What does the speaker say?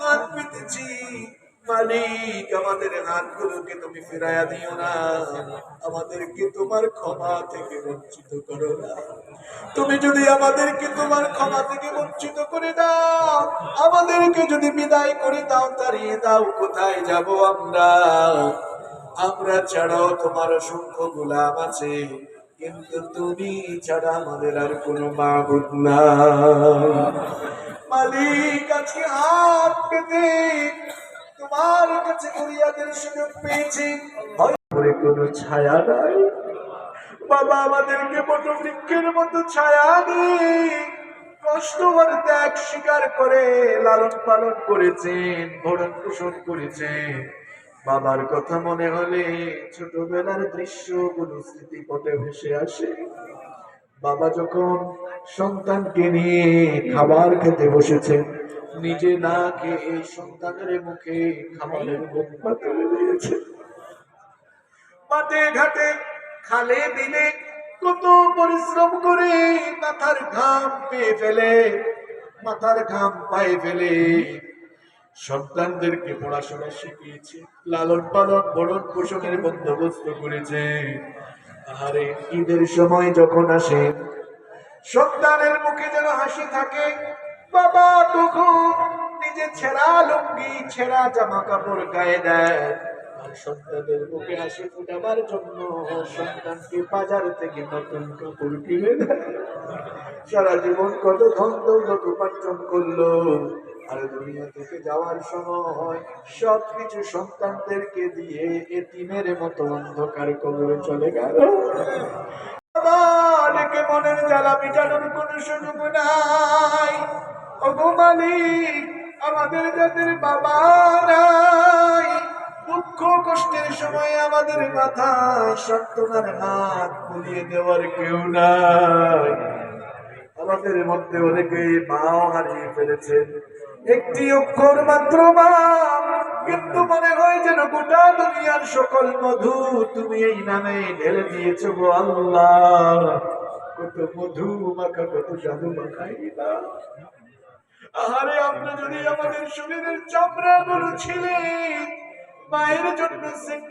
হাত পেতেছি মালিক, আমাদের হাতগুলোকে তুমি ফিরাইয়া দিও না। আমাদেরকে তোমার ক্ষমা থেকে বঞ্চিত করো না। তুমি যদি আমাদেরকে তোমার ক্ষমা থেকে বঞ্চিত করে দাও, আমাদেরকে যদি বিদায় করে দাও, তাড়িয়ে দাও, কোথায় যাব আমরা? আমরা ছাড়াও তোমার অসংখ্য গোলাম আছে, কিন্তু তুমি ছাড়া আমাদের আর কোনো মাবুদ না মালিক, আজকে হাত পেতে তোমার কাছে ফরিয়াদের সুযোগ পেয়েছি। করে কোনো ছায়া নাই। বাবা আমাদেরকে মতো বৃক্ষের মতো ছায়া নেই কষ্ট আর ত্যাগ স্বীকার করে লালন পালন করেছেন, ভরণ পোষণ করেছেন। বাবার কথা মনে হলে ছোটবেলার দৃশ্যগুলো স্মৃতিপটে ভেসে আসে। বাবা যখন সন্তানকে নিয়ে খাবার খেতে বসেছেন নিজে না খেয়ে সন্তানের মুখে খাবারের মাঠে ঘাটে খালে দিলে কত পরিশ্রম করে মাথার ঘাম পেয়ে ফেলে, মাথার ঘাম পায়ে ফেলে। সন্তানদেরকে পড়াশোনা শিখিয়েছে লালন পালন বরণ পোষণের বন্দোবস্ত করেছে। আরে ঈদের সময় যখন আসে, সন্তানের মুখে যেন হাসি থাকে, বাবা তখন নিজে ছেঁড়া লুঙ্গি, ছেঁড়া জামা কাপড় গায়ে দেয়। আর সন্তানের মুখে হাসি ফুটাবার জন্য সন্তানকে বাজার থেকে নতুন কাপড় কিনে সারা জীবন কত ধন দৌলত উপার্জন করল। আর দুনিয়া থেকে যাওয়ার সময় সব কিছু সন্তানদেরকে দিয়ে এ এতিমের মতো অন্ধকার কবরে চলে গেল। আমাদেরকে মনের জ্বালা মিটানোর কোন সুযোগ নাই। ওগো মালিক, আমাদের যাদের বাবা নাই, দুঃখ কষ্টের সময় আমাদের মাথায় সান্ত্বনার হাত বুলিয়ে দেওয়ার কেউ নাই। আমাদের মধ্যে অনেকে মাও হারিয়ে ফেলেছেন। একটি অক্ষর মাত্র মা কিন্তু মনে হয় যেন গোটা দুনিয়ার সকল মধু তুমি এই নামে ঢেলে দিয়েছ গো আল্লাহ। কত মধু মাখা, কত জাদু মাখাই না? আহারে, আপনি যদি আমাদের শরীরের চামড়া গুলো ছিলেন মায়ের জন্য